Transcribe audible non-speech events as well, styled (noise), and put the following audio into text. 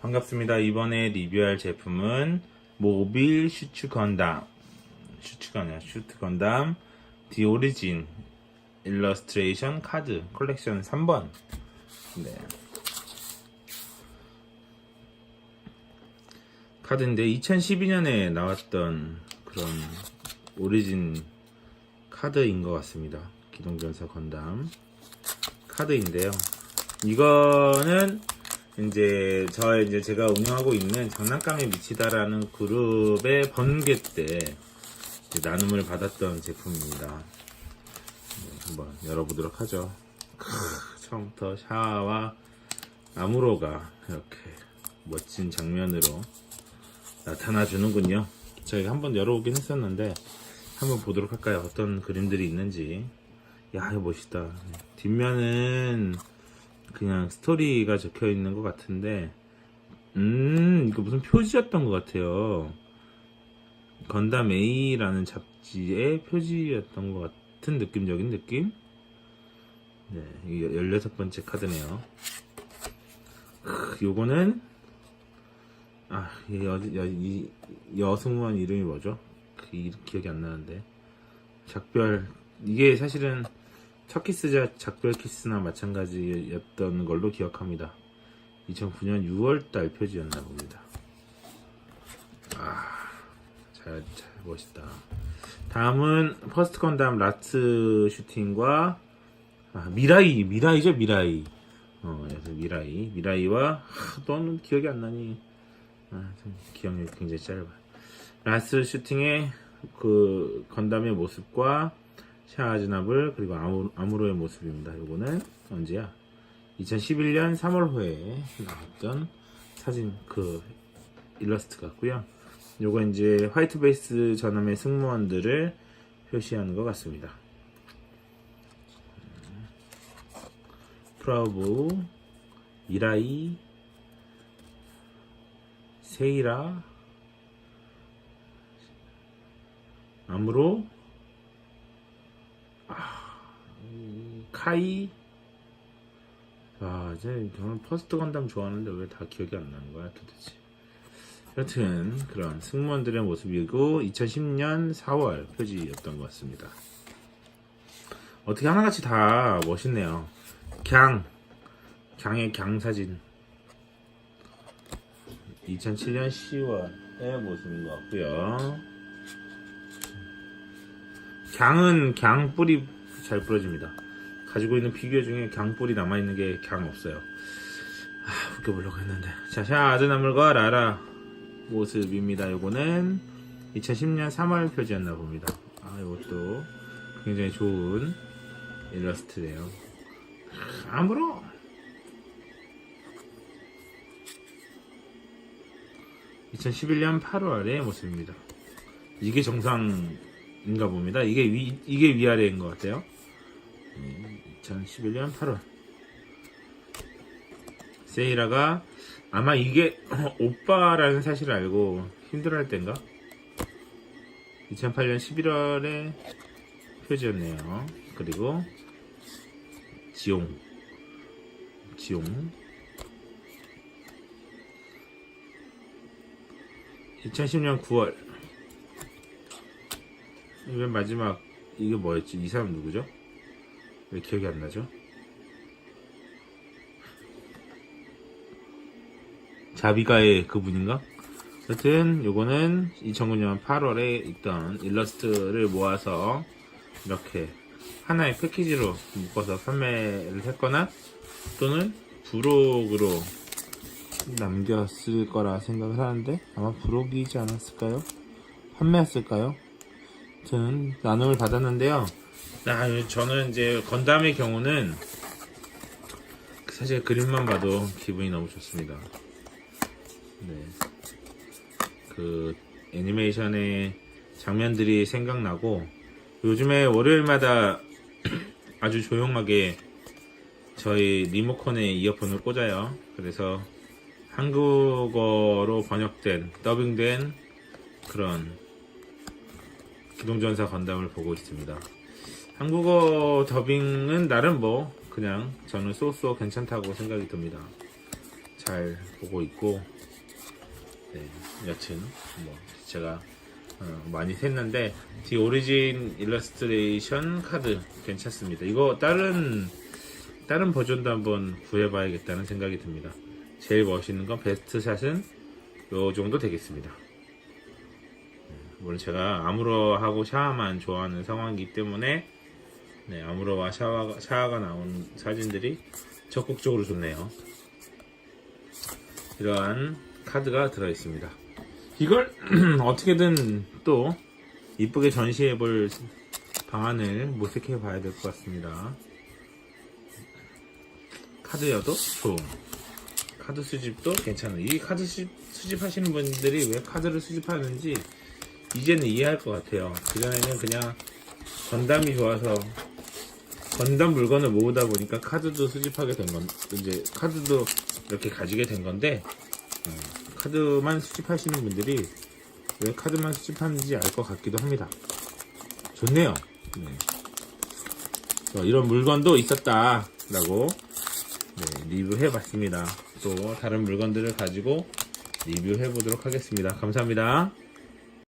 반갑습니다. 이번에 리뷰할 제품은 모빌 슈츠 건담. 슈츠가 아니라 슈트 건담 디 오리진 일러스트레이션 카드 컬렉션 3번. 네. 카드인데 2012년에 나왔던 그런 오리진 카드인 것 같습니다. 기동전사 건담 카드인데요. 이거는 이제 저 이제 제가 운영하고 있는 장난감에 미치다라는 그룹의 번개 때 나눔을 받았던 제품입니다. 네, 한번 열어보도록 하죠. 크, 처음부터 샤와 아무로가 이렇게 멋진 장면으로 나타나 주는군요. 저희가 한번 열어보긴 했었는데 한번 보도록 할까요? 어떤 그림들이 있는지. 야, 이거 멋있다. 뒷면은 그냥 스토리가 적혀 있는 것 같은데, 음, 이거 무슨 표지였던 것 같아요. 건담 A라는 잡지의 표지였던 것 같은 느낌적인 느낌? 네, 이 16번째 카드네요. 크, 요거는, 아, 이 여, 여, 이 여승무원 이름이 뭐죠? 그 이- 기억이 안 나는데. 작별, 이게 사실은 첫 키스자 작별 키스나 마찬가지였던 걸로 기억합니다. 2009년 6월달 표지였나 봅니다. 아, 잘, 잘 멋있다. 다음은 퍼스트 건담 라트 슈팅과 아, 미라이, 미라이죠, 미라이. 어, 그래서 미라이, 미라이와 하, 너는 기억이 안 나니. 아, 참 기억력이 굉장히 짧아. 라스 슈팅의 그 건담의 모습과 샤아즈나블 그리고 아무, 아무 로의 모습입니다. 요거는 언제야? 2011년 3월 호에 나왔던 사진 그 일러스트 같고요. 요거 이제 화이트 베이스 전함의 승무원들을 표시하는 것 같습니다. 프라우브, 미라이, 세이라, 아무로, 카이. 아 이제 저는 퍼스트 건담 좋아하는데 왜 다 기억이 안 나는 거야 도대체. 여튼 그런 승무원들의 모습이고 2010년 4월 표지였던 것 같습니다. 어떻게 하나같이 다 멋있네요. 갱 갱의 갱 사진. 2007년 10월의 모습인 것 같고요. 갱은 갱 뿌리 잘 부러집니다. 가지고 있는 피규어 중에 갱뿔이 남아있는 게갱 없어요. 아, 웃겨보려고 했는데. 자, 샤 아드나물과 라라 모습입니다. 요거는 2010년 3월 표지였나 봅니다. 아, 이것도 굉장히 좋은 일러스트네요. 아, 아무로! (2011년 8월의) 모습입니다 이게 정상인가 봅니다 이게 위 이게 위아래인 것 같아요 2011년 8월. 세이라가 아마 이게 (laughs) 오빠라는 사실을 알고 힘들어할 땐가? 2008년 11월에 표지였네요. 그리고 지용. 지용. 2010년 9월. 맨 마지막 이게 뭐였지? 이 사람 누구죠? 왜 기억이 안 나죠? 자비가의 그분인가? 여튼 요거는 2009년 8월에 있던 일러스트를 모아서 이렇게 하나의 패키지로 묶어서 판매를 했거나 또는 부록으로 남겼을 거라 생각을 하는데 아마 부록이지 않았을까요? 판매했을까요? 아무튼 나눔을 받았는데요. 아, 저는 이제 건담의 경우는 사실 그림만 봐도 기분이 너무 좋습니다. 네. 그 애니메이션의 장면들이 생각나고 요즘에 월요일마다 (clears throat) 아주 조용하게 저희 리모컨에 이어폰을 꽂아요. 그래서 한국어로 번역된 더빙된 그런 기동전사 건담을 보고 있습니다. 한국어 더빙은 나름 뭐 그냥 저는 쏘쏘 괜찮다고 생각이 듭니다. 잘 보고 있고 네, 여튼 뭐 제가 어, 많이 샜는데 디 오리진 일러스트레이션 카드 괜찮습니다. 이거 다른 다른 버전도 한번 구해봐야겠다는 생각이 듭니다. 제일 멋있는 건 베스트 샷은 요 정도 되겠습니다. 네, 물론 제가 아무러하고 샤워만 좋아하는 상황이기 때문에 네, 아무러와 샤워가, 샤워가 나온 사진들이 적극적으로 좋네요. 이러한 카드가 들어있습니다. 이걸 (clears throat) 어떻게든 또 이쁘게 전시해 볼 방안을 모색해 봐야 될 것 같습니다. 카드여도 좋은. 카드 수집도 괜찮은. 이 카드 수집, 수집하시는 분들이 왜 카드를 수집하는지 이제는 이해할 것 같아요. 그전에는 그냥 건담이 좋아서 건담 물건을 모으다 보니까 카드도 수집하게 된 건, 이제 카드도 이렇게 가지게 된 건데, 어, 카드만 수집하시는 분들이 왜 카드만 수집하는지 알 것 같기도 합니다. 좋네요. 네. 어, 이런 물건도 있었다라고 네, 리뷰해봤습니다. 또 다른 물건들을 가지고 리뷰해보도록 하겠습니다. 감사합니다.